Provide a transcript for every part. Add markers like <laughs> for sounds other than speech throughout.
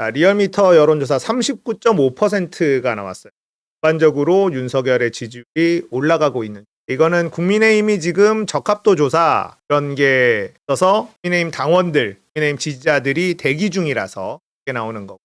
자, 리얼미터 여론조사 39.5%가 나왔어요. 전반적으로 윤석열의 지지율이 올라가고 있는. 이거는 국민의힘이 지금 적합도 조사 이런 게 있어서 국민의힘 당원들, 국민의힘 지지자들이 대기 중이라서 이게 나오는 거고.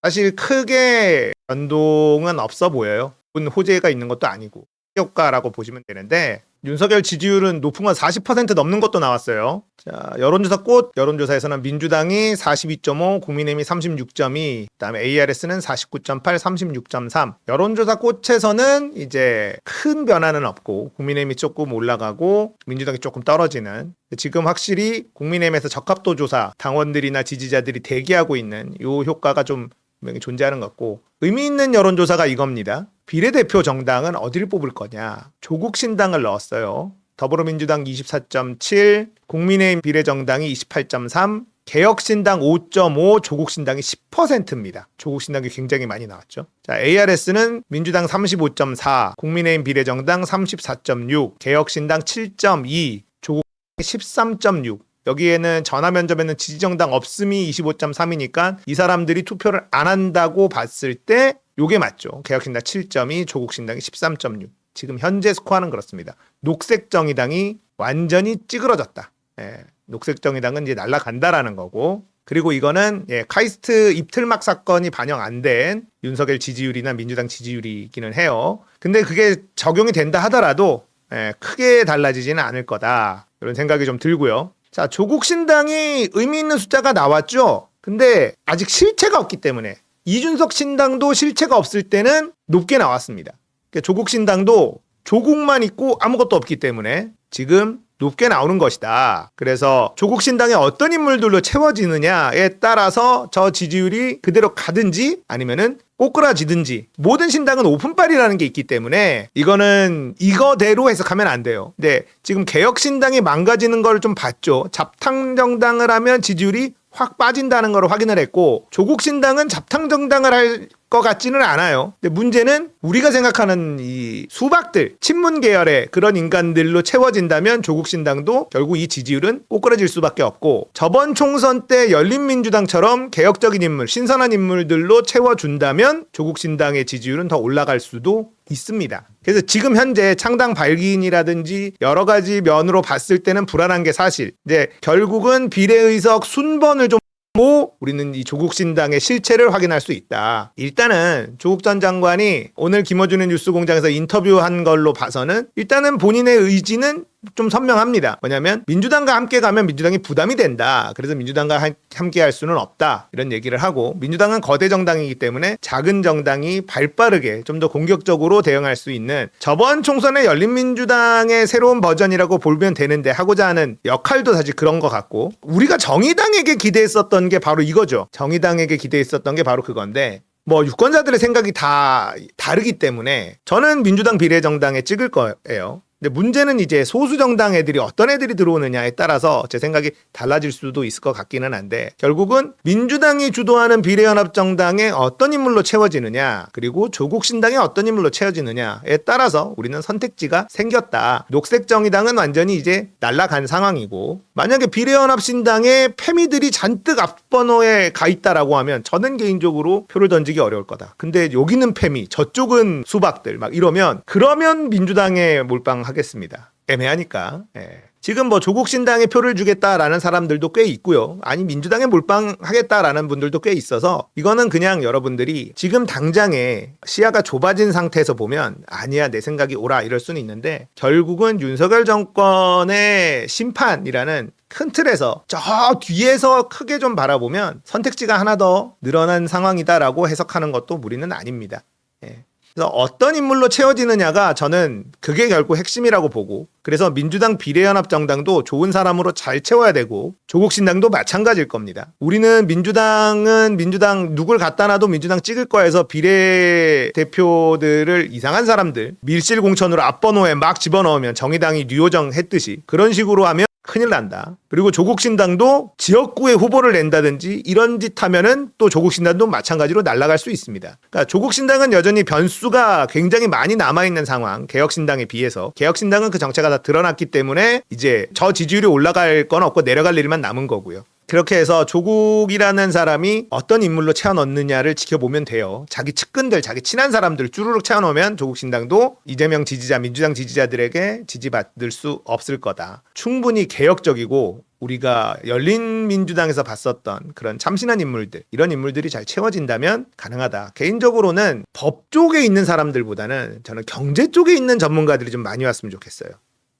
사실 크게 변동은 없어 보여요. 본 호재가 있는 것도 아니고 효과라고 보시면 되는데 윤석열 지지율은 높은 건 40% 넘는 것도 나왔어요. 자, 여론조사 꽃 여론조사에서는 민주당이 42.5, 국민의힘이 36.2, 그다음에 ARS는 49.8, 36.3. 여론조사 꽃에서는 이제 큰 변화는 없고 국민의힘이 조금 올라가고 민주당이 조금 떨어지는. 지금 확실히 국민의힘에서 적합도 조사 당원들이나 지지자들이 대기하고 있는 요 효과가 좀 분명히 존재하는 것 같고 의미 있는 여론조사가 이겁니다. 비례대표 정당은 어디를 뽑을 거냐? 조국 신당을 넣었어요. 더불어민주당 24.7, 국민의힘 비례정당이 28.3, 개혁신당 5.5, 조국신당이 10%입니다. 조국신당이 굉장히 많이 나왔죠. 자, ARS는 민주당 35.4, 국민의힘 비례정당 34.6, 개혁신당 7.2, 조국 13.6. 여기에는 전화 면접에는 지지정당 없음이 25.3이니까 이 사람들이 투표를 안 한다고 봤을 때 요게 맞죠. 개혁신당 7.2, 조국신당이 13.6. 지금 현재 스코어는 그렇습니다. 녹색정의당이 완전히 찌그러졌다. 예, 녹색정의당은 이제 날아간다라는 거고. 그리고 이거는 예, 카이스트 입틀막 사건이 반영 안 된 윤석열 지지율이나 민주당 지지율이기는 해요. 근데 그게 적용이 된다 하더라도 예, 크게 달라지지는 않을 거다. 이런 생각이 좀 들고요. 자, 조국 신당이 의미 있는 숫자가 나왔죠. 근데 아직 실체가 없기 때문에 이준석 신당도 실체가 없을 때는 높게 나왔습니다. 그러니까 조국 신당도 조국만 있고 아무것도 없기 때문에 지금 높게 나오는 것이다. 그래서 조국 신당에 어떤 인물들로 채워지느냐에 따라서 저 지지율이 그대로 가든지 아니면은 꼬꾸라지든지 모든 신당은 오픈빨이라는 게 있기 때문에 이거는 이거대로 해석하면 안 돼요. 근데 지금 개혁 신당이 망가지는 걸 좀 봤죠. 잡탕 정당을 하면 지지율이 확 빠진다는 걸 확인을 했고 조국 신당은 잡탕 정당을 할 것 같지는 않아요. 근데 문제는 우리가 생각하는 이 수박들 친문 계열의 그런 인간들로 채워진다면 조국 신당도 결국 이 지지율은 꼬꾸라질 수밖에 없고 저번 총선 때 열린민주당처럼 개혁적인 인물, 신선한 인물들로 채워준다면 조국 신당의 지지율은 더 올라갈 수도 있습니다. 그래서 지금 현재 창당 발기인이라든지 여러 가지 면으로 봤을 때는 불안한 게 사실. 이제 결국은 비례의석 순번을 좀 모 우리는 이 조국 신당의 실체를 확인할 수 있다. 일단은 조국 전 장관이 오늘 김어준의 뉴스공장에서 인터뷰한 걸로 봐서는 일단은 본인의 의지는 좀 선명합니다. 뭐냐면 민주당과 함께 가면 민주당이 부담이 된다. 그래서 민주당과 하- 함께 할 수는 없다. 이런 얘기를 하고 민주당은 거대 정당이기 때문에 작은 정당이 발빠르게 좀 더 공격적으로 대응할 수 있는 저번 총선의 열린민주당의 새로운 버전이라고 보면 되는데 하고자 하는 역할도 사실 그런 것 같고 우리가 정의당에게 기대했었던 게 바로 이거죠. 정의당에게 기대했었던 게 바로 그건데 뭐 유권자들의 생각이 다 다르기 때문에 저는 민주당 비례정당에 찍을 거예요. 근데 문제는 이제 소수 정당 애들이 어떤 애들이 들어오느냐에 따라서 제 생각이 달라질 수도 있을 것 같기는 한데 결국은 민주당이 주도하는 비례연합 정당에 어떤 인물로 채워지느냐 그리고 조국 신당에 어떤 인물로 채워지느냐에 따라서 우리는 선택지가 생겼다. 녹색 정의당은 완전히 이제 날라간 상황이고 만약에 비례연합 신당에 패미들이 잔뜩 앞번호에 가 있다라고 하면 저는 개인적으로 표를 던지기 어려울 거다. 근데 여기는 패미, 저쪽은 수박들 막 이러면 그러면 민주당에 몰빵 하겠습니다. 애매하니까. 예. 지금 뭐 조국 신당에 표를 주겠다라는 사람들도 꽤 있고요. 아니 민주당에 몰빵하겠다라는 분들도 꽤 있어서 이거는 그냥 여러분들이 지금 당장에 시야가 좁아진 상태에서 보면 아니야 내 생각이 옳아 이럴 수는 있는데 결국은 윤석열 정권의 심판이라는 큰 틀에서 저 뒤에서 크게 좀 바라보면 선택지가 하나 더 늘어난 상황이다라고 해석하는 것도 무리는 아닙니다. 예. 그래서 어떤 인물로 채워지느냐가 저는 그게 결국 핵심이라고 보고 그래서 민주당 비례연합 정당도 좋은 사람으로 잘 채워야 되고 조국 신당도 마찬가지일 겁니다. 우리는 민주당은 민주당 누굴 갖다 놔도 민주당 찍을 거야 해서 비례 대표들을 이상한 사람들 밀실 공천으로 앞번호에 막 집어넣으면 정의당이 뉴호정 했듯이 그런 식으로 하면 큰일 난다. 그리고 조국 신당도 지역구에 후보를 낸다든지 이런 짓 하면은 또 조국 신당도 마찬가지로 날아갈 수 있습니다. 그러니까 조국 신당은 여전히 변수가 굉장히 많이 남아 있는 상황. 개혁 신당에 비해서 개혁 신당은 그 정체가 다 드러났기 때문에 이제 저 지지율이 올라갈 건 없고 내려갈 일만 남은 거고요. 그렇게 해서 조국이라는 사람이 어떤 인물로 채워 넣느냐를 지켜보면 돼요. 자기 측근들, 자기 친한 사람들 쭈루룩 채워 넣으면 조국 신당도 이재명 지지자, 민주당 지지자들에게 지지받을 수 없을 거다. 충분히 개혁적이고 우리가 열린 민주당에서 봤었던 그런 참신한 인물들 이런 인물들이 잘 채워진다면 가능하다. 개인적으로는 법 쪽에 있는 사람들보다는 저는 경제 쪽에 있는 전문가들이 좀 많이 왔으면 좋겠어요.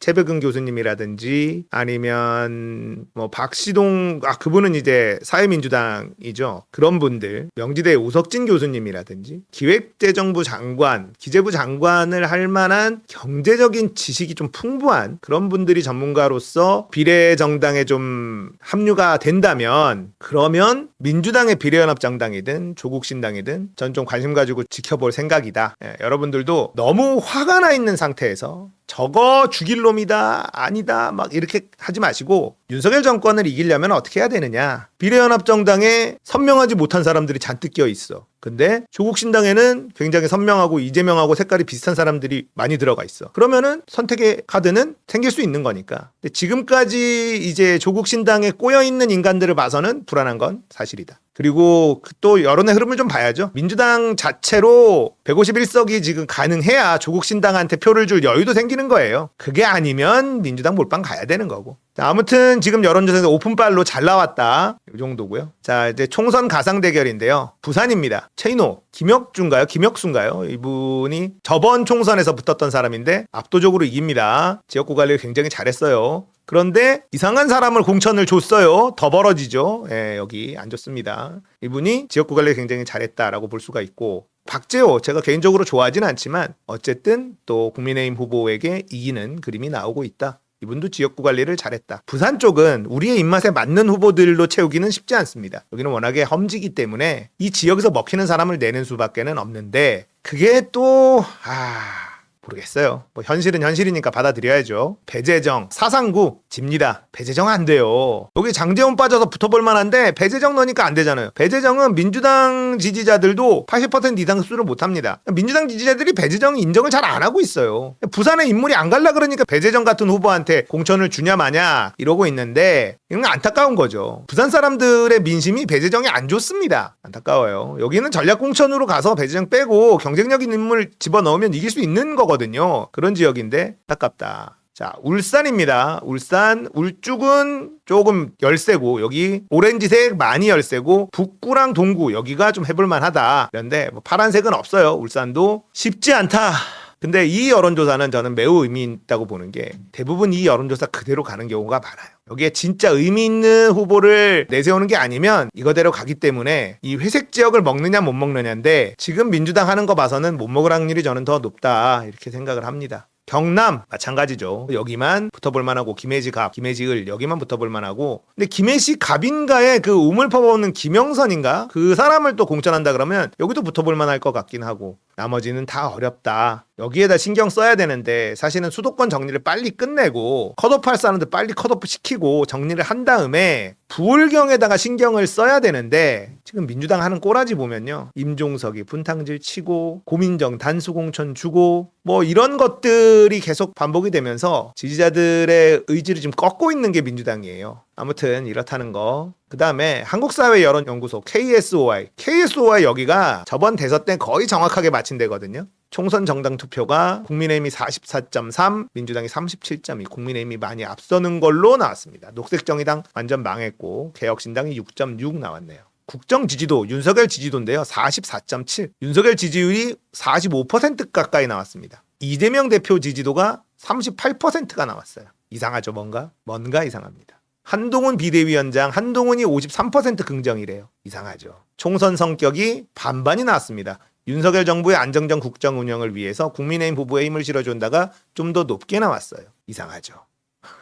최백은 교수님이라든지 아니면 뭐 박시동 아 그분은 이제 사회민주당이죠. 그런 분들 명지대 우석진 교수님이라든지 기획재정부 장관 기재부 장관을 할 만한 경제적인 지식이 좀 풍부한 그런 분들이 전문가로서 비례 정당에 좀 합류가 된다면 그러면 민주당의 비례연합 정당이든 조국 신당이든 전 좀 관심 가지고 지켜볼 생각이다. 예, 여러분들도 너무 화가 나 있는 상태에서 저거 죽일 놈이다 아니다 막 이렇게 하지 마시고 윤석열 정권을 이기려면 어떻게 해야 되느냐. 비례연합정당에 선명하지 못한 사람들이 잔뜩 껴 있어. 근데 조국 신당에는 굉장히 선명하고 이재명하고 색깔이 비슷한 사람들이 많이 들어가 있어. 그러면은 선택의 카드는 생길 수 있는 거니까. 근데 지금까지 이제 조국 신당에 꼬여 있는 인간들을 봐서는 불안한 건 사실이다 그리고 그또 여론의 흐름을 좀 봐야죠. 민주당 자체로 151석이 지금 가능해야 조국 신당한테 표를 줄 여유도 생기는 거예요. 그게 아니면 민주당 몰빵 가야 되는 거고. 자, 아무튼 지금 여론조사에서 오픈빨로 잘 나왔다. 이 정도고요. 자, 이제 총선 가상 대결인데요. 부산입니다. 최인호, 김혁주인가요? 김혁수인가요? 이분이 저번 총선에서 붙었던 사람인데 압도적으로 이깁니다. 지역구 관리를 굉장히 잘했어요. 그런데 이상한 사람을 공천을 줬어요. 더 벌어지죠. 예, 여기 안 좋습니다. 이분이 지역구 관리를 굉장히 잘했다라고 볼 수가 있고 박재호 제가 개인적으로 좋아하진 않지만 어쨌든 또 국민의힘 후보에게 이기는 그림이 나오고 있다. 이분도 지역구 관리를 잘했다. 부산 쪽은 우리의 입맛에 맞는 후보들로 채우기는 쉽지 않습니다. 여기는 워낙에 험지기 때문에 이 지역에서 먹히는 사람을 내는 수밖에는 없는데 그게 또 아. 모르겠어요. 뭐 현실은 현실이니까 받아들여야죠. 배재정 사상구 집니다. 배재정 안 돼요. 여기 장재원 빠져서 붙어볼 만한데 배재정 넣으니까 안 되잖아요. 배재정은 민주당 지지자들도 80% 이상 수를 못 합니다. 민주당 지지자들이 배재정 인정을 잘 안 하고 있어요. 부산에 인물이 안 갈라 그러니까 배재정 같은 후보한테 공천을 주냐 마냐 이러고 있는데 이건 안타까운 거죠. 부산 사람들의 민심이 배재정이 안 좋습니다. 안타까워요. 여기는 전략 공천으로 가서 배재정 빼고 경쟁력 있는 인물 집어 넣으면 이길 수 있는 거거든요. 그런 지역인데 안타깝다. 자, 울산입니다. 울산, 울쭉은 조금 열세고, 여기 오렌지색 많이 열세고, 북구랑 동구, 여기가 좀 해볼만 하다. 그런데 뭐 파란색은 없어요. 울산도 쉽지 않다. 근데 이 여론조사는 저는 매우 의미 있다고 보는 게 대부분 이 여론조사 그대로 가는 경우가 많아요. 여기에 진짜 의미 있는 후보를 내세우는 게 아니면 이거대로 가기 때문에 이 회색 지역을 먹느냐 못 먹느냐인데 지금 민주당 하는 거 봐서는 못 먹을 확률이 저는 더 높다 이렇게 생각을 합니다. 경남 마찬가지죠. 여기만 붙어볼 만하고 김해지 갑, 김해지 을 여기만 붙어볼 만하고 근데 김해시 갑인가에 그 우물 퍼먹는 김영선인가 그 사람을 또 공천한다 그러면 여기도 붙어볼 만할 것 같긴 하고 나머지는 다 어렵다. 여기에다 신경 써야 되는데 사실은 수도권 정리를 빨리 끝내고 컷오프 할 사람들 빨리 컷오프 시키고 정리를 한 다음에 부울경에다가 신경을 써야 되는데 지금 민주당 하는 꼬라지 보면요. 임종석이 분탕질 치고 고민정 단수공천 주고 뭐 이런 것들이 계속 반복이 되면서 지지자들의 의지를 지금 꺾고 있는 게 민주당이에요. 아무튼 이렇다는 거. 그 다음에 한국사회여론연구소 KSOI. KSOI 여기가 저번 대선 때 거의 정확하게 맞힌 데거든요. 총선 정당 투표가 국민의힘이 44.3, 민주당이 37.2, 국민의힘이 많이 앞서는 걸로 나왔습니다. 녹색정의당 완전 망했고 개혁신당이 6.6 나왔네요. 국정 지지도 윤석열 지지도인데요. 44.7. 윤석열 지지율이 45% 가까이 나왔습니다. 이재명 대표 지지도가 38%가 나왔어요. 이상하죠, 뭔가? 뭔가 이상합니다. 한동훈 비대위원장 한동훈이 53% 긍정이래요. 이상하죠. 총선 성격이 반반이 나왔습니다. 윤석열 정부의 안정적 국정 운영을 위해서 국민의힘 후보에 힘을 실어준다가 좀 더 높게 나왔어요. 이상하죠.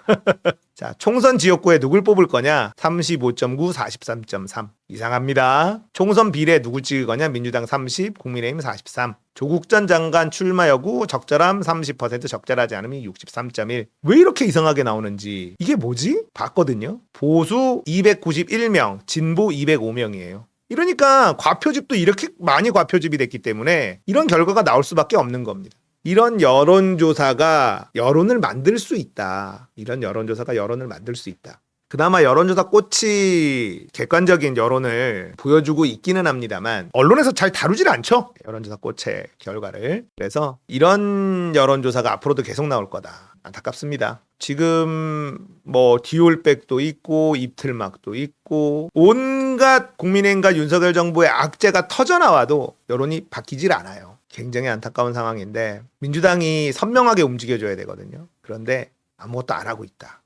<laughs> 자, 총선 지역구에 누굴 뽑을 거냐? 35.9, 43.3. 이상합니다. 총선 비례 누굴 찍을 거냐? 민주당 30, 국민의힘 43. 조국 전 장관 출마 여부 적절함 30% 적절하지 않음이 63.1. 왜 이렇게 이상하게 나오는지 이게 뭐지? 봤거든요. 보수 291명, 진보 205명이에요. 이러니까 과표집도 이렇게 많이 과표집이 됐기 때문에 이런 결과가 나올 수밖에 없는 겁니다. 이런 여론조사가 여론을 만들 수 있다. 이런 여론조사가 여론을 만들 수 있다. 그나마 여론조사 꽃이 객관적인 여론을 보여주고 있기는 합니다만 언론에서 잘 다루질 않죠. 여론조사 꽃의 결과를. 그래서 이런 여론조사가 앞으로도 계속 나올 거다. 안타깝습니다. 지금 뭐 디올백도 있고 입틀막도 있고 온갖 국민의힘과 윤석열 정부의 악재가 터져 나와도 여론이 바뀌질 않아요 굉장히 안타까운 상황인데 민주당이 선명하게 움직여줘야 되거든요 그런데 아무것도 안 하고 있다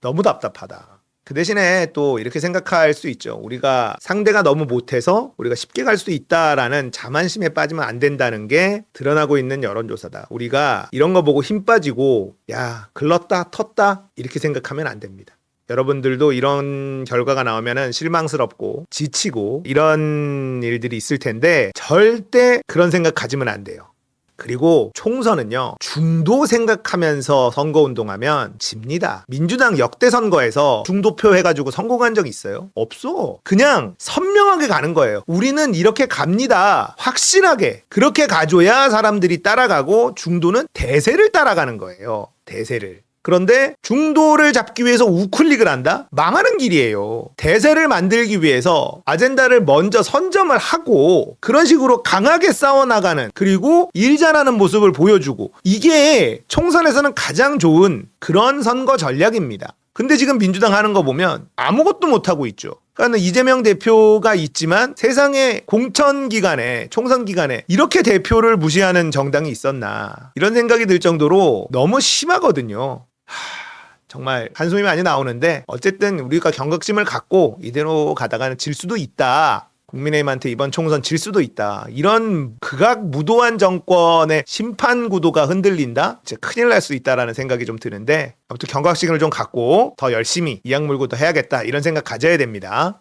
너무 답답하다. 그 대신에 또 이렇게 생각할 수 있죠. 우리가 상대가 너무 못해서 우리가 쉽게 갈 수 있다라는 자만심에 빠지면 안 된다는 게 드러나고 있는 여론조사다. 우리가 이런 거 보고 힘 빠지고 야 글렀다 텄다 이렇게 생각하면 안 됩니다. 여러분들도 이런 결과가 나오면 실망스럽고 지치고 이런 일들이 있을 텐데 절대 그런 생각 가지면 안 돼요. 그리고 총선은요 중도 생각하면서 선거 운동하면 집니다. 민주당 역대 선거에서 중도표 해가지고 성공한 적 있어요? 없어. 그냥 선명하게 가는 거예요. 우리는 이렇게 갑니다. 확실하게 그렇게 가줘야 사람들이 따라가고 중도는 대세를 따라가는 거예요. 대세를. 그런데 중도를 잡기 위해서 우클릭을 한다? 망하는 길이에요. 대세를 만들기 위해서 아젠다를 먼저 선점을 하고 그런 식으로 강하게 싸워나가는 그리고 일 잘하는 모습을 보여주고 이게 총선에서는 가장 좋은 그런 선거 전략입니다. 근데 지금 민주당 하는 거 보면 아무것도 못하고 있죠. 그러니까 이재명 대표가 있지만 세상에 공천 기간에 총선 기간에 이렇게 대표를 무시하는 정당이 있었나 이런 생각이 들 정도로 너무 심하거든요. 하, 정말 한숨이 많이 나오는데 어쨌든 우리가 경각심을 갖고 이대로 가다가는 질 수도 있다. 국민의힘한테 이번 총선 질 수도 있다. 이런 극악 무도한 정권의 심판 구도가 흔들린다? 이제 큰일 날 수 있다라는 생각이 좀 드는데 아무튼 경각심을 좀 갖고 더 열심히 이악 물고 더 해야겠다 이런 생각 가져야 됩니다.